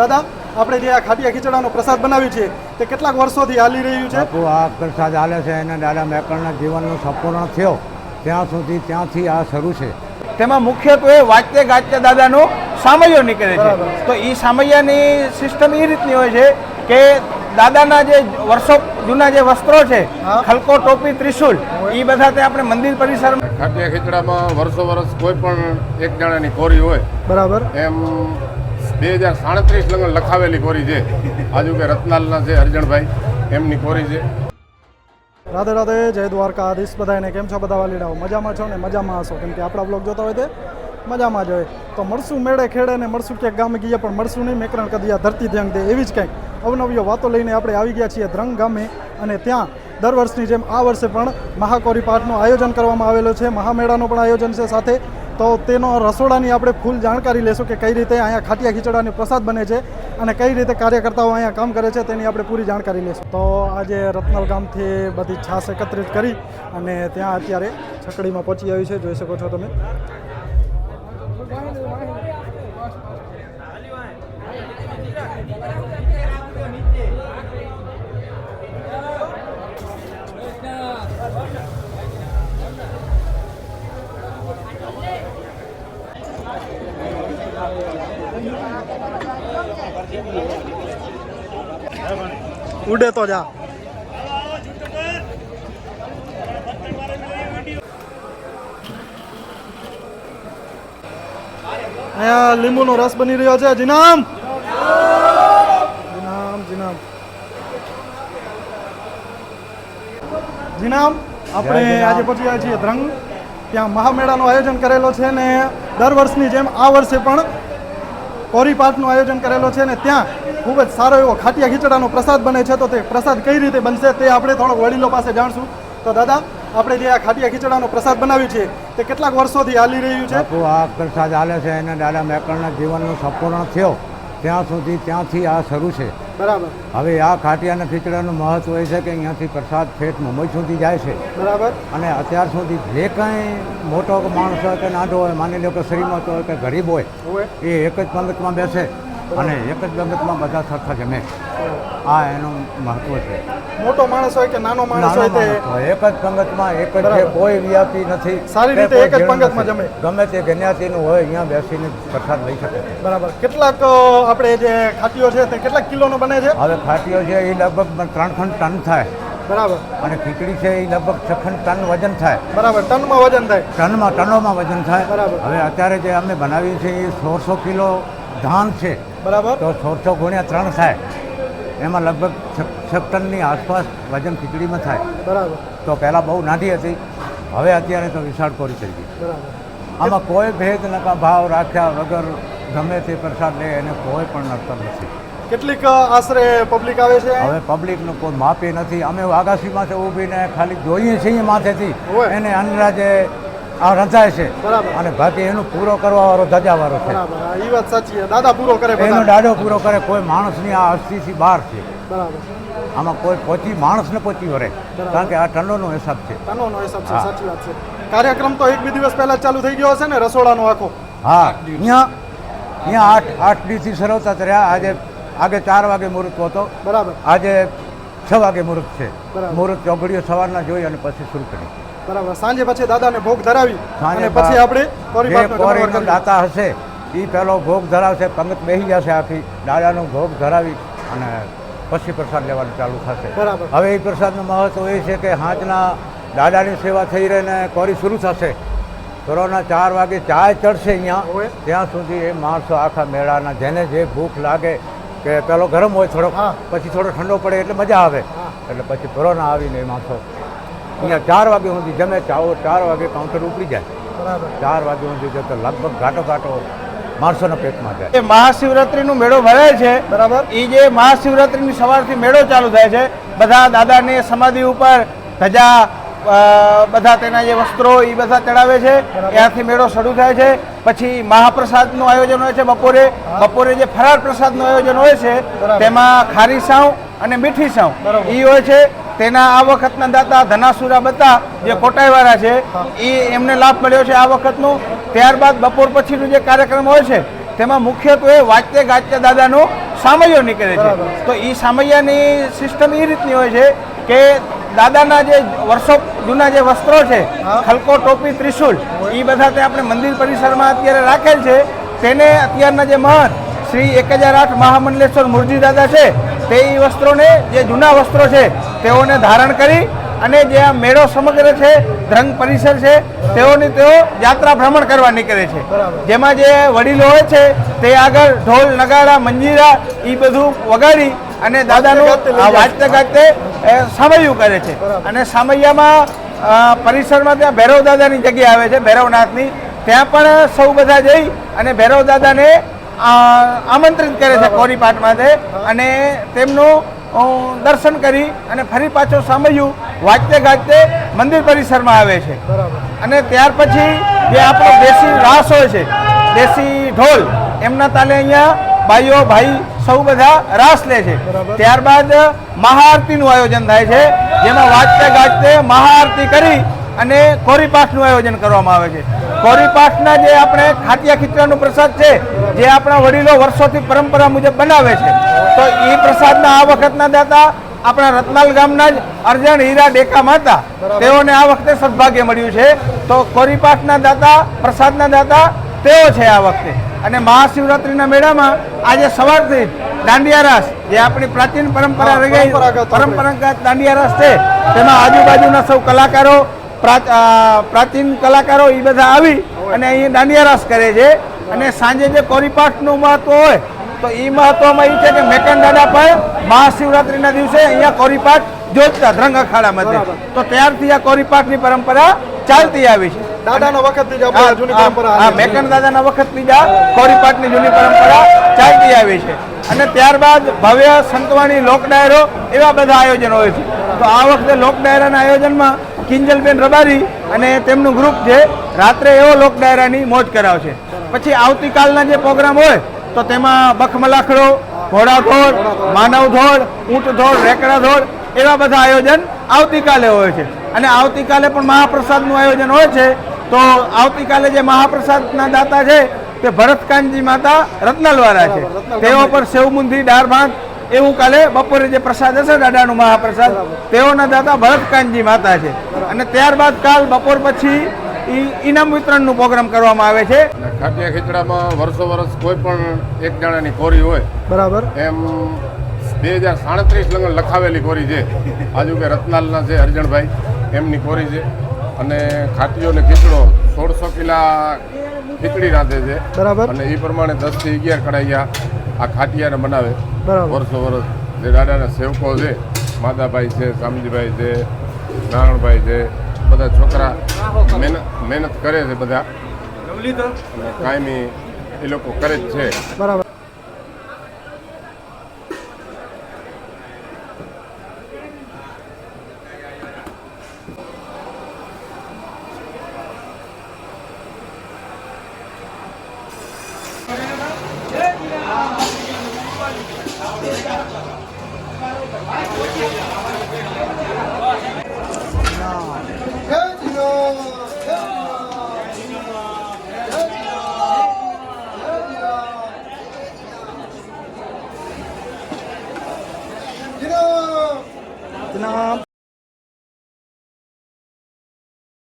દાદા આપણે જે આ ખાટિયા ખીચડાનો પ્રસાદ બનાવ્યું છે તે કેટલાક વર્ષોથી હાલી રહ્યું છે? આ પ્રસાદ હાલે છે અને દાદા મેકરના જીવનનો સંપૂર્ણ થયો. ત્યાં સુધી ત્યાંથી આ શરૂ છે. તેમાં મુખ્યત્વે વાંચતે ગાચતે દાદાનો સામૈયો નીકળે છે. તો એ સામૈયાની સિસ્ટમ એ રીતની હોય છે કે દાદાના જે વર્ષો જૂના જે વસ્ત્રો છે. ખલકો ટોપી ત્રિશુલ એ બધા તે આપણે મંદિર પરિસરમાં ખાટિયા ખીચડામાં વર્ષો વર્ષ કોઈ પણ એક જણાની કોરી હોય બરાબર. એમ બે હજાર સાડત્રીસ લગ્ન લખાવેલી કોરી છે. આજુ કે રત્નાલના છે હરજણભાઈ એમની કોરી છે. રાધે રાધે, જય દ્વારકાધીશ. બધાને કેમ છો? બધા વાલીડાઓ, મજામાં છો ને? મજામાં હશો? કેમ કે આપણા બ્લોગ જોતા હોય તે મજામાં જ હોય. તો મળશું મેળે ખેડે ને મળશું ક્યાંક ગામે ગયા પણ મળશું નહીં. મેકરણ કદિયા ધરતી ધ્યાન દે એવી જ કંઈક. અવનવીઓ વાતો લઈને આપણે આવી ગયા છીએ ધ્રંગ ગામે અને ત્યાં દર વર્ષની જેમ આ વર્ષે પણ મહાકોરી પાઠનું આયોજન કરવામાં આવેલું છે. મહામેળાનું પણ આયોજન છે સાથે. તો તેનો રસોડાની આપણે ફૂલ જાણકારી લેશું કે કઈ રીતે અહીંયા ખાટિયા ખીચડાની પ્રસાદ બને છે અને કઈ રીતે કાર્યકર્તાઓ અહીંયા કામ કરે છે તેની આપણે પૂરી જાણકારી લેશું. તો આજે રત્નલ ગામથી બધી છાસ એકત્રિત કરી અને ત્યાં અત્યારે છકડીમાં પહોંચી આવી છે. જોઈ શકો છો તમે. ઉડે તો જા. અહીંયા લીંબુનો રસ બની રહ્યો છે. જીનામ! જીનામ જીનામ. જીનામ આપણે આજે પછી ગયા છીએ ધ્રંગ. ત્યાં મહામેળાનું આયોજન કરેલો છે ને દર વર્ષની જેમ આ વર્ષે પણ કોરી પાઠનું આયોજન કરેલો છે ને ત્યાં ખૂબ જ સારો એવો ખાટિયા ખીચડાનો પ્રસાદ બને છે. તો તે પ્રસાદ કઈ રીતે બનશે તે આપણે થોડોક વડીલો પાસે જાણશું. તો દાદા, આપણે જે આ ખાટિયા ખીચડાનો પ્રસાદ બનાવ્યું છે, તે કેટલાક વર્ષોથી હાલી રહ્યું છે? આ પ્રસાદ હાલે છે. અને દાદા મેકરના જીવનનો સંપૂર્ણ થયો. ત્યાં સુધી ત્યાંથી આ શરૂ છે. બરાબર. હવે આ ખાટિયાના ખીચડાનું મહત્વ એ છે કે અહીંયાથી પ્રસાદ ઠેઠ મુંબઈ સુધી જાય છે. બરાબર. અને અત્યાર સુધી જે કાંઈ મોટો માણસ હોય કે નાનો હોય માની લો કે શ્રીમંત હોય કે ગરીબ હોય હોય. એ એક જ પંગતમાં બેસે. અને એક જ પંગતમાં બધા સરખા જમે. આ એનું મહત્વ છે. મોટો માણસ હોય કે નાનો માણસ હોય તે એક જ પંગતમાં એક જ કોઈ વ્યાપી નથી સારી રીતે એક જ પંગતમાં જમે. ગમે તે જ્ઞાતિનું હોય અહીંયા બેસીને પ્રસાદ લઈ શકે છે. બરાબર. કેટલાક આપણે જે ખાટીઓ છે તે કેટલાક કિલોનો બને છે? હવે ખાટીઓ છે એ લગભગ ત્રણ ખંડ ટન થાય. બરાબર. અને ખીચડી છે એ લગભગ છખંડ ટન વજન થાય. બરાબર. ટનમાં વજન થાય. ટનમાં ટનોમાં વજન થાય. બરાબર. હવે અત્યારે જે અમે બનાવીએ છીએ એ સોળસો કિલો ધાન છે. બરાબર. તો સોળસો ગુણ્યા ત્રણ થાય. એમાં લગભગ છ ટનની આસપાસ વજન ખીચડીમાં થાય. બરાબર. તો પહેલાં બહુ નાની હતી હવે અત્યારે તો વિશાળ કોરી થઈ ગઈ. બરાબર. આમાં કોઈ ભેદ નકા ભાવ રાખ્યા વગર ગમે તે પ્રસાદ લે એને કોઈ પણ નડતર નથી. કેટલીક આશરે પબ્લિક આવે છે? હવે પબ્લિકનું કોઈ માપે નથી. અમે આગાશીમાંથી ઊભીને ખાલી જોઈએ છીએ માથેથી. એને અંદાજે આ રચાય છે. બરાબર. અને બાકી એનું પૂરો કરવા વાળો ધજાવાળો છે. ઈ વાત સાચી છે. દાદા પૂરો કરે એનો દાડો પૂરો કરે કોઈ માણસની આ અસ્થિથી બહાર છે. બરાબર. આમાં કોઈ પહોંચી માણસને પહોંચી વરે કારણ કે આ ટનોનો હિસાબ છે. ટનોનો હિસાબ છે સાચી વાત છે. કાર્યક્રમ તો એક બે દિવસ પહેલા ચાલુ થઈ ગયો હશે ને રસોડાનો આખો. હા. અહીંયા અહીંયા આઠ આઠ દિવસથી સરવતા રહ્યા. આજે આગે ચાર વાગે મુહૂર્ત હતો. બરાબર. આજે છ વાગે મુહૂર્ત છે. મુહૂર્ત ચોઘડીઓ સવારના જોઈ અને પછી શરૂ કરી. બરાબર. સાંજે પછી દાદાને ભોગ ધરાવી અને પછી આપણે જે. દાતા હશે એ પહેલો ભોગ ધરાવશે પંગત બેસી જશે આખી. દાદાનો ભોગ ધરાવી અને પછી પ્રસાદ લેવાનું ચાલુ થશે. હવે એ પ્રસાદનું મહત્વ એ છે કે હાથના દાદાની સેવા થઈ રહીને કોરી શરૂ થશે. કોરોના ચાર વાગે ચાય ચડશે હોય. અહીંયા ત્યાં સુધી એ માણસો આખા મેળાના જેને જે ભૂખ લાગે કે પેલો ગરમ હોય થોડોક હા. પછી થોડો ઠંડો પડે એટલે મજા આવે. એટલે પછી કોરોના આવીને માણસો અહીંયા ચાર વાગે સુધી જમે ચાવો ચાર વાગે કાઉન્ટર ઉપડી જાય. બરાબર. ચાર વાગે સુધી જતો લગભગ ઘાટો ઘાટો માણસોના પેટમાં જાય. એ મહાશિવરાત્રીનો મેળો ભરાય છે. બરાબર. એ જે મહાશિવરાત્રીની સવારથી મેળો ચાલુ થાય છે બધા દાદાની સમાધિ ઉપર ધજા બધા તેના જે વસ્ત્રો એ બધા ચડાવે છે ત્યાંથી મેળો શરૂ થાય છે. પછી મહાપ્રસાદનું આયોજન હોય છે બપોરે. બપોરે જે ફરાળ પ્રસાદનું આયોજન હોય છે તેમાં ખારી સાવ અને મીઠી સાવ એ હોય છે. તેના આ વખતના દાતા ધનાસુરા બધા જે કોટાઈવાળા છે એ એમને લાભ મળ્યો છે આ વખતનું. ત્યારબાદ બપોર પછીનું જે કાર્યક્રમ હોય છે તેમાં મુખ્યત્વે વાંચતે ગાજતે દાદાનો સામૈયો નીકળે છે. તો એ સામૈયાની સિસ્ટમ એ રીતની હોય છે કે દાદાના જે વર્ષો જૂના જે વસ્ત્રો છે. ખલકો ટોપી ત્રિશુલ એ બધા તે આપણે મંદિર પરિસરમાં અત્યારે રાખેલ છે. તેને અત્યારના જે મહંત શ્રી એક હજાર આઠ મહામંડલેશ્વર મુરજી દાદા છે તે એ વસ્ત્રોને જે જૂના વસ્ત્રો છે તેઓને ધારણ કરી અને જે આ મેળો સમગ્ર છે ધ્રંગ પરિસર છે તેઓની તેઓ યાત્રા ભ્રમણ કરવા નીકળે છે. જેમાં જે વડીલો હોય છે તે આગળ ઢોલ નગાડા મંજીરા એ બધું વગાડી અને દાદાનું વાંચતે એ, સામૈયું કરે છે. અને સામૈયામાં પરિસરમાં ત્યાં ભૈરવ દાદાની જગ્યા આવે છે ભૈરવનાથની. ત્યાં પણ સૌ બધા જઈ અને ભૈરવ દાદાને આમંત્રિત કરે છે કોરીપાટ માટે. અને તેમનું દર્શન કરી અને ફરી પાછો સામૈયું વાંચતે ગાંચતે મંદિર પરિસરમાં આવે છે. અને ત્યાર પછી જે આપણો દેશી રાસ હોય છે દેશી ઢોલ એમના તાલે અહીંયા ભાઈઓ ભાઈ સૌ બધા રાસ લે છે. ત્યારબાદ મહાઆરતીનું આયોજન થાય છે જેમાં વાજતે ગાજતે મહાઆરતી કરી અને કોરીપાઠનું આયોજન કરવામાં આવે છે. કોરીપાઠના જે આપણે ખાટિયા ખીચડાનો પ્રસાદ છે જે આપણા વડીલો વર્ષોથી પરંપરા મુજબ બનાવે છે. તો એ પ્રસાદના આ વખતના દાતા આપણા રત્નાલ ગામના જ અર્જણ હીરા ડેકા માતા તેઓને આ વખતે સદભાગ્ય મળ્યું છે. તો કોરીપાઠના દાતા પ્રસાદના દાતા તેઓ છે આ વખતે. અને મહાશિવરાત્રિના મેળામાં આજે સવારથી દાંડિયા રાસ જે આપણી પ્રાચીન પરંપરા રહી ગઈ પરંપરાગત દાંડિયા રાસ છે. તેમાં આજુબાજુના સૌ કલાકારો પ્રાચીન કલાકારો એ બધા આવી અને અહીં દાંડિયા રાસ કરે છે. અને સાંજે જે કોરીપાઠનું મહત્વ હોય તો એ મહત્વમાં એ છે કે મેકન દાદા પણ મહાશિવરાત્રિના દિવસે અહીંયા કોરીપાઠ જોતતા ધ્રંગ બરાબર. તો ત્યારથી આ કોરીપાઠની પરંપરા ચાલતી આવી છે. દાદાના વખતની જ આપણે જૂની પરંપરા હા મેકન દાદાના વખતની જ કોરીપાટની જૂની પરંપરા ચાલતી આવી છે. અને ત્યારબાદ ભવ્ય સંતવાણી લોક ડાયરો એવા બધા આયોજનો હોય છે. તો આ વખતે લોક ડાયરાના આયોજનમાં કિંજલબેન રબારી અને તેમનું ગ્રુપ છે રાત્રે એવો લોક ડાયરાની મોજ કરાવશે. પછી આવતીકાલના જે પ્રોગ્રામ હોય તો તેમાં બખમલાખડો ઘોડાધોળ માનવ ધોળ ઊંટ ધોળ રેકડા ધોળ એવા બધા આયોજન આવતીકાલે હોય છે. અને આવતીકાલે પણ મહાપ્રસાદનું આયોજન હોય છે તો આવતીકાલે જે મહાપ્રસાદના દાતા છે તે ભરતકાનજી માતા રત્નાલવાળા છે. તેઓ પર સેવમુંદી દાળ ભાત એવું કાલે બપોરે જે પ્રસાદ હશે દાદાનું મહાપ્રસાદ તેઓના દાતા ભરતકાનજી માતા છે. અને ત્યારબાદ કાલ બપોર પછી ઇનામ વિતરણનું પ્રોગ્રામ કરવામાં આવે છે. ખાટિયા ખીચડામાં વર્ષો વર્ષ કોઈ પણ એક જણાની કોરી હોય બરાબર. એમ બે હજાર સાડત્રીસ લગ્ન લખાવેલી કોરી છે. આજુ કે રત્નાલના છે હરજણભાઈ એમની કોરી છે. અને ખાટીઓ અને ખીચડો સોળસો કિલા ખીચડી રાંધે છે. બરાબર. અને એ પ્રમાણે દસથી અગિયાર કડાઈયા આ ખાટિયાને બનાવે. બરાબર. વર્ષો વર્ષ. જે દાદાના સેવકો છે માદાભાઈ છે સામજીભાઈ છે નારણભાઈ છે બધા છોકરા મહેનત મહેનત કરે છે બધા. કાયમી એ લોકો કરે જ છે. બરાબર. な。